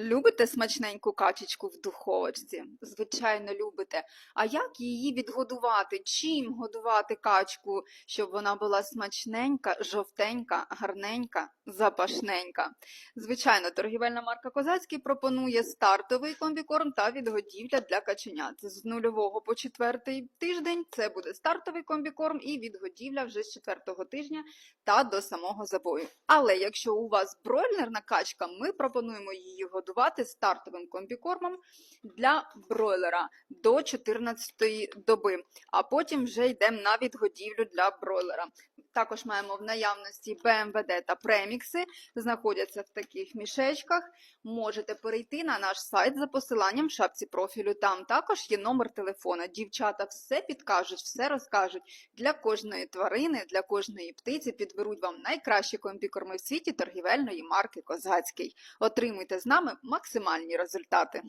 Любите смачненьку качечку в духовочці? Звичайно, любите. А як її відгодувати? Чим годувати качку, щоб вона була смачненька, жовтенька, гарненька, запашненька? Звичайно, торгівельна марка Козацький пропонує стартовий комбікорм та відгодівля для каченят. З нульового по четвертий тиждень це буде стартовий комбікорм і відгодівля вже з четвертого тижня та до самого забою. Але якщо у вас бройлерна качка, ми пропонуємо її годувати стартовим комбікормом для бройлера до 14-ї доби, а потім вже йдемо на відгодівлю для бройлера. Також маємо в наявності БМВД та премікси, знаходяться в таких мішечках. Можете перейти на наш сайт за посиланням в шапці профілю. Там також є номер телефона. Дівчата все підкажуть, все розкажуть. Для кожної тварини, для кожної птиці підберуть вам найкращі комбікорми в світі торгівельної марки Козацький. Отримуйте з нами максимальні результати.